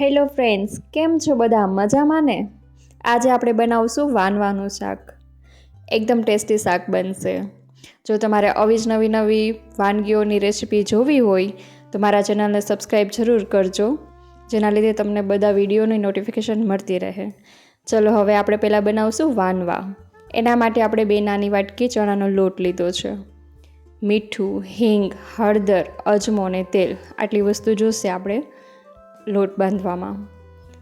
Hello friends, કેમ છો બધા? મજામાં ને? આજે આપણે બનાવશું વાનવાનું શાક. એકદમ ટેસ્ટી શાક બનશે. જો તમારે આવી જ નવી નવી વાનગીઓની રેસિપી જોવી હોય, તો મારા ચેનલને સબસ્ક્રાઈબ જરૂર કરજો, જેના લીધે તમને બધા વિડીયોની નોટિફિકેશન મળતી રહે. ચલો, હવે આપણે પહેલાં બનાવશું વાનવા. એના માટે આપણે બે નાની વાટકી ચણાનો લોટ લીધો છે. મીઠું, હિંગ, હળદર, અજમો અને તેલ, આટલી વસ્તુ જોશે આપણે. લોટ બાંધવામાં.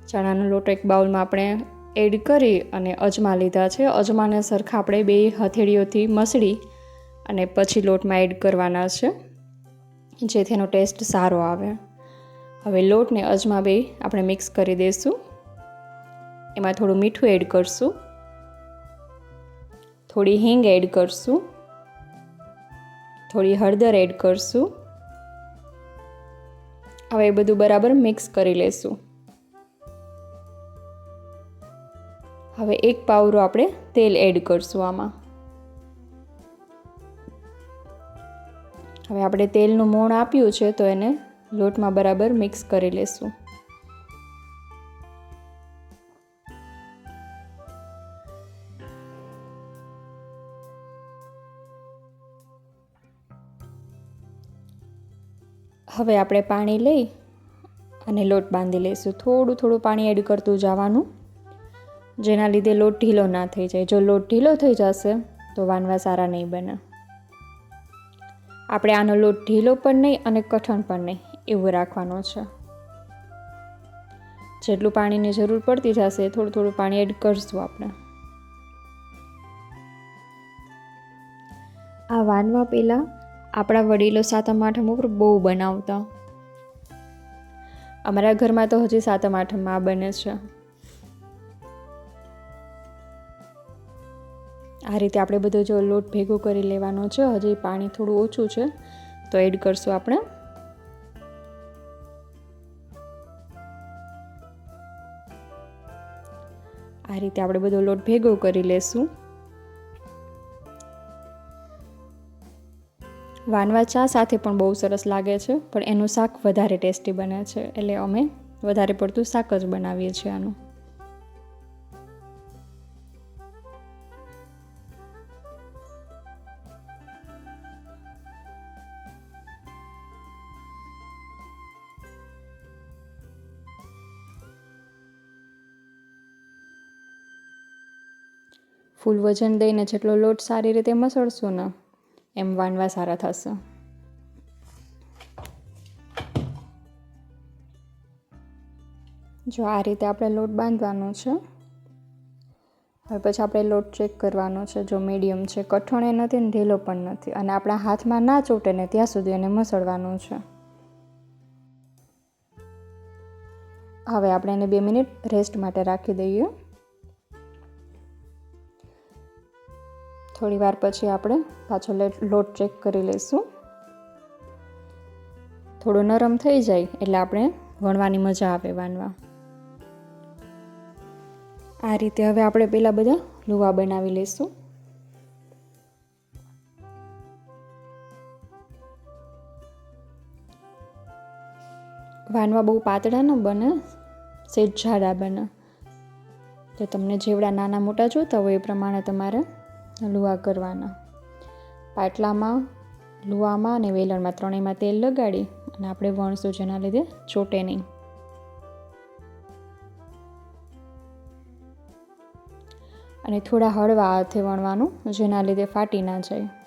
ચણાનો લોટ એક બાઉલમાં આપણે એડ કરી અને અજમા લીધા છે. અજમાને સરખા આપણે બે હથેળીઓથી મસળી અને પછી લોટમાં એડ કરવાના છે, જેથી એનો ટેસ્ટ સારો આવે. હવે લોટને અજમા બે આપણે મિક્સ કરી દઈશું. એમાં થોડું મીઠું એડ કરશું. થોડી હિંગ એડ કરશું. થોડી હળદર એડ કરશું. હવે એ બધું બરાબર મિક્સ કરી લેશું. હવે એક પાવરો આપણે તેલ એડ કરશું આમાં. હવે આપણે તેલનું મોણ આપ્યું છે તો એને લોટમાં બરાબર મિક્સ કરી લેશું. હવે આપણે પાણી લઈ અને લોટ બાંધી લઈશું. થોડું થોડું પાણી એડ કરતું જવાનું, જેના લીધે લોટ ઢીલો ના થઈ જાય. જો લોટ ઢીલો થઈ જશે, તો વાનવા સારા નહીં બને. આપણે આનો લોટ ઢીલો પણ નહીં અને કઠણ પણ નહીં, એવું રાખવાનો છે. જેટલું પાણીની જરૂર પડતી જશે, થોડું થોડું પાણી એડ કરશું આપણે. આ વાનવા પહેલાં આપણા વડીલો સાતમ આઠમ ઉપર બહુ બનાવતા. અમારા ઘરમાં તો હજી સાતમ આઠમમાં આ બને છે. આ રીતે આપણે બધો જો લોટ ભેગો કરી લેવાનો છે, હજી પાણી થોડું ઓછું છે, તો એડ કરશું આપણે. આ રીતે આપણે બધો લોટ ભેગો કરી લેશું. વાનવા ચા સાથે પણ બહુ સરસ લાગે છે, પણ એનું શાક વધારે ટેસ્ટી બને છે, એટલે અમે વધારે પડતું શાક જ બનાવીએ છીએ આનું. ફૂલ વજન દઈને જેટલો લોટ સારી રીતે મસળશું ને એમ વાનવા સારા થશે. જો આ રીતે આપણે લોટ બાંધવાનો છે, હવે પછી આપણે લોટ ચેક કરવાનો છે, જો મીડિયમ છે. કઠણ એ નથી ને ઢીલો પણ નથી. અને આપણા હાથમાં ના ચોટે ને ત્યાં સુધી એને મસળવાનું છે. હવે આપણે એને બે મિનિટ રેસ્ટ માટે રાખી દઈએ. થોડી વાર પછી આપણે પાછો લોટ ચેક કરી લઈશું. થોડો નરમ થઈ જાય એટલે આપણે વણવાની મજા આવે વાનવા. આ રીતે હવે આપણે પહેલાં બધા લુવા બનાવી લઈશું. વાનવા બહુ પાતળા ન બને સેજ જાડા બને. તો તમને જેવડા નાના મોટા જોતા હોય એ પ્રમાણે તમારે લુવા કરવાના. પાટલામાં, લુવામાં અને વેલણમાં ત્રણેયમાં તેલ લગાડી અને આપણે વણશું જેના લીધે ચોટે નહીં. અને થોડા હળવા હાથે વણવાનું, જેના લીધે ફાટી ના જાય.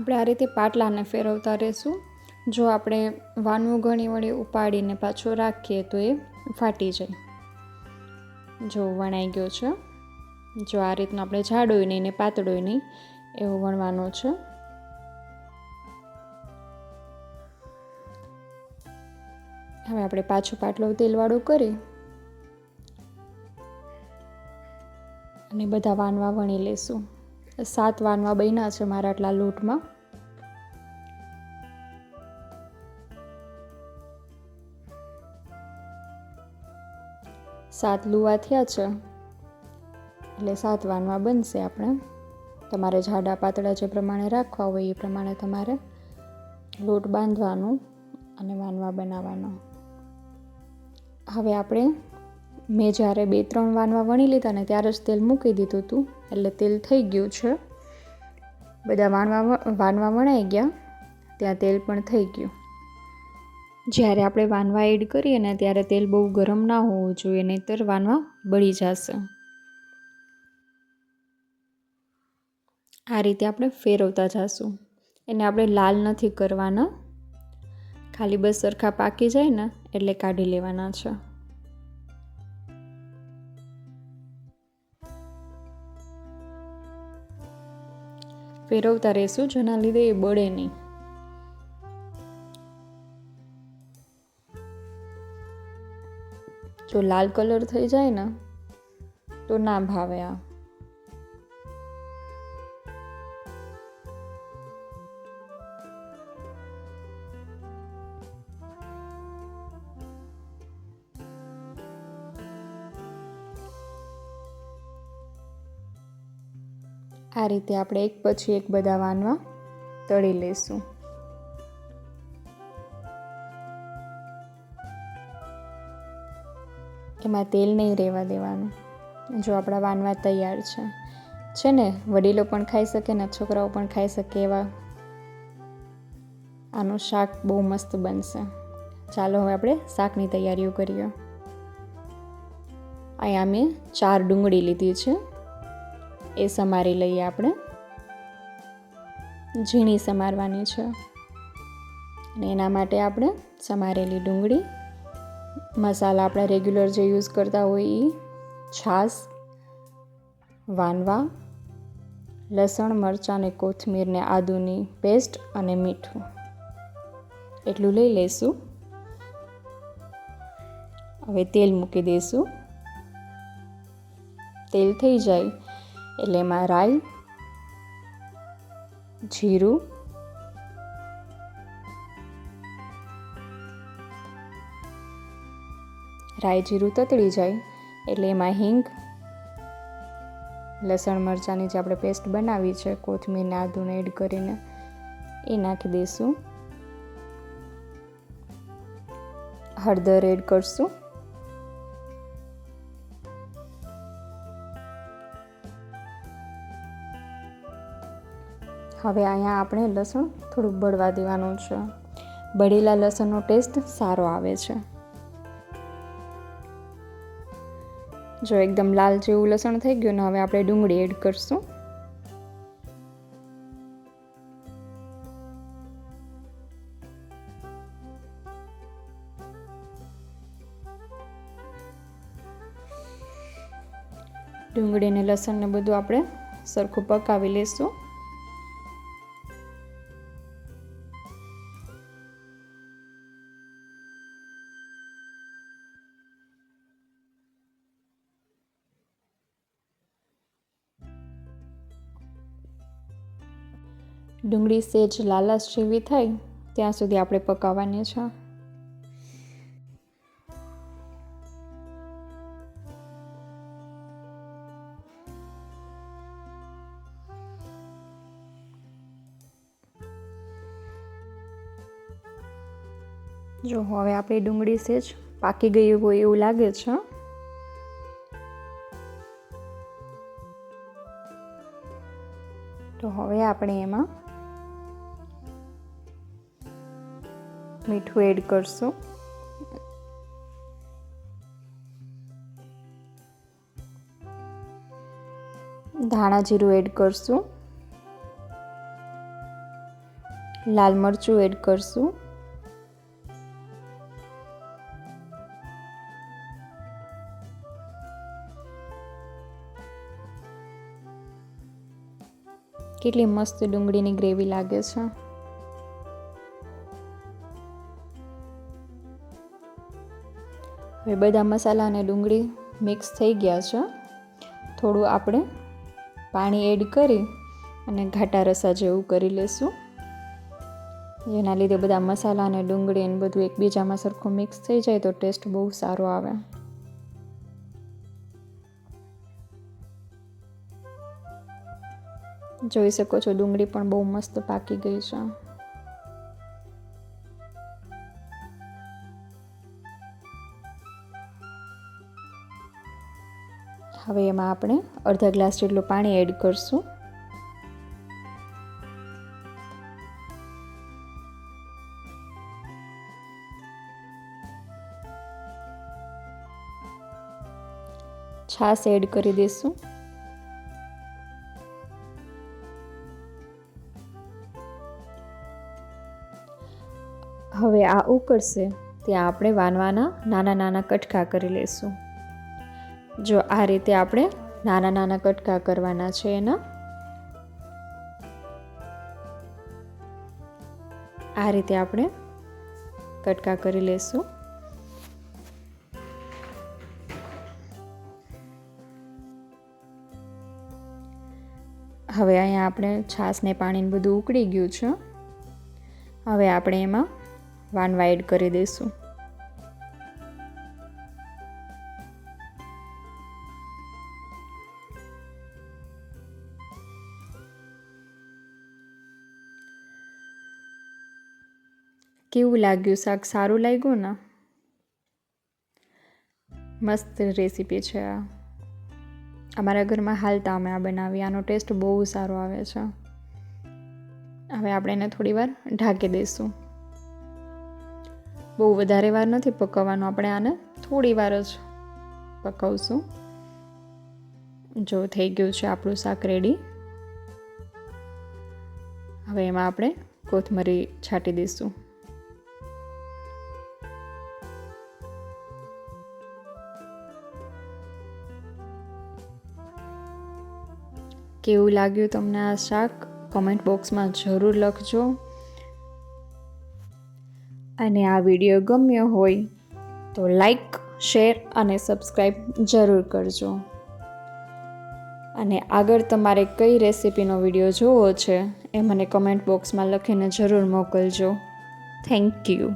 આપણે આ રીતે પાટલાને ફેરવતા રહેશું. જો આપણે વાનવું ઘણી વડે ઉપાડીને પાછો રાખીએ તો એ ફાટી જાય. જો વણાઈ ગયો છે. જો આ રીતનું આપણે જાડોય નહીં ને પાતળોય નહીં, એવું વણવાનો છે. હવે આપણે પાછો પાટલો તેલવાળો કરી અને બધા વાનવા વણી લેશું. સાત વાનવા બન્યા છે મારા આટલા લોટમાં. સાત લુવા થયા છે. એટલે સાત વાનવા બનશે આપણે. તમારે જાડા પાતળા જે પ્રમાણે રાખવા હોય એ પ્રમાણે તમારે લોટ બાંધવાનું અને વાનવા બનાવવાનો. હવે આપણે મેં જ્યારે બે ત્રણ વાનવા વણી લીધા ને ત્યારે જ તેલ મૂકી દીધું હતું એટલે તેલ થઈ ગયું છે. બધા વાનવા વાનવા વણાઈ ગયા, ત્યાં તેલ પણ થઈ ગયું. જ્યારે આપણે વાનવા એડ કરીએ ને ત્યારે તેલ બહુ ગરમ ના હોવું જોઈએ, નહીંતર વાનવા બળી જશે. આ રીતે આપણે ફેરવતા જઈશું એને આપણે લાલ નથી કરવાના. ખાલી બસ સરખા પાકી જાય ને, એટલે કાઢી લેવાના છે. ફેરવતા રહેશું, જેના લીધે એ બળે નહીં. જો લાલ કલર થઈ જાય ને, તો ના ભાવે આ. આ રીતે આપણે એક પછી એક બધા વાનવા તળી લઈશું. એમાં તેલ નહીં રહેવા દેવાનું. જો આપણા વાનવા તૈયાર છે. છે ને, વડીલો પણ ખાઈ શકે ને છોકરાઓ પણ ખાઈ શકે એવા. આનું શાક બહુ મસ્ત બનશે. ચાલો હવે આપણે શાકની તૈયારીઓ કરીએ. અહીંયા મેં ચાર ડુંગળી લીધી છે. એ સમારી લઈએ આપણે. ઝીણી સમારવાની છે. અને એના માટે આપણે સમારેલી ડુંગળી, મસાલા આપણે રેગ્યુલર જે યુઝ કરતા હોય એ છાશ, વાનવા, લસણ, મરચાં અને કોથમીરને આદુની પેસ્ટ અને મીઠું. એટલું લઈ લઈશું. હવે તેલ મૂકી દઈશું. તેલ થઈ જાય. એટલે એમાં રાઈ, જીરું રાઈ જીરું તતળી જાય. એટલે એમાં હિંગ, લસણ મરચાંની જે આપણે પેસ્ટ બનાવી છે, કોથમીરને આદુને એડ કરીને એ નાખી દઈશું. હળદર એડ કરશું. હવે અહીંયા આપણે લસણ થોડુંક બળવા દેવાનું છે. બળેલા લસણનો ટેસ્ટ સારો આવે છે. જો એકદમ લાલ જેવું લસણ થઈ ગયું ને હવે આપણે ડુંગળી એડ કરશું. ડુંગળીને લસણને બધું આપણે સરખું પકાવી લઈશું ડુંગળી સેજ લાલાશ જેવી થાય ત્યાં સુધી આપણે પકાવવાની છે. જો હવે આપણી ડુંગળી સેજ પાકી ગઈ હોય એવું લાગે છે. તો હવે આપણે એમાં મીઠું એડ કરશું. ધાણા જીરું એડ કરશું. લાલ મરચું એડ કરશું. કેટલી મસ્ત ડુંગળીની ગ્રેવી લાગે છે. હવે બધા મસાલા અને ડુંગળી મિક્સ થઈ ગયા છે. થોડું આપણે પાણી એડ કરી અને ઘાટા રસા જેવું કરી લેશું. જેના લીધે બધા મસાલા અને ડુંગળી એને બધું એકબીજામાં સરખું મિક્સ થઈ જાય તો ટેસ્ટ બહુ સારો આવે. જોઈ શકો છો ડુંગળી પણ બહુ મસ્ત પાકી ગઈ છે. હવે એમાં આપણે અડધા ગ્લાસ જેટલું પાણી એડ કરશું. છાશ એડ કરી દઈશું હવે આ ઉકળશે, ત્યાં આપણે વાનવાના નાના નાના કટકા કરી લઈશું. જો આ રીતે આપણે નાના નાના કટકા કરવાના છે એના. આ રીતે આપણે કટકા કરી લઈશું હવે અહીંયા આપણે છાશને પાણીને બધું ઉકળી ગયું છે. હવે આપણે એમાં વાનવા એડ કરી દઈશું. કેવું લાગ્યું? શાક સારું લાગ્યું ને? મસ્ત રેસીપી છે આ. અમારા ઘરમાં હાલતા અમે આ બનાવી આનો ટેસ્ટ બહુ સારો આવે છે. હવે આપણે એને થોડી વાર ઢાંકી દઈશું. બહુ વધારે વાર નથી પકવવાનું. આપણે આને થોડી વાર જ પકવશું. જો થઈ ગયું છે આપણું શાક રેડી હવે એમાં આપણે કોથમરી છાંટી દઈશું. કેવું લાગ્યું તમને આ શાક કમેન્ટ બોક્સમાં જરૂર લખજો. અને આ વીડિયો ગમ્યો હોય તો લાઈક શેર અને સબસ્ક્રાઈબ જરૂર કરજો. અને આગળ તમારે કઈ રેસિપીનો વીડિયો જોવો છે, એ મને કમેન્ટ બોક્સમાં લખીને જરૂર મોકલજો. Thank you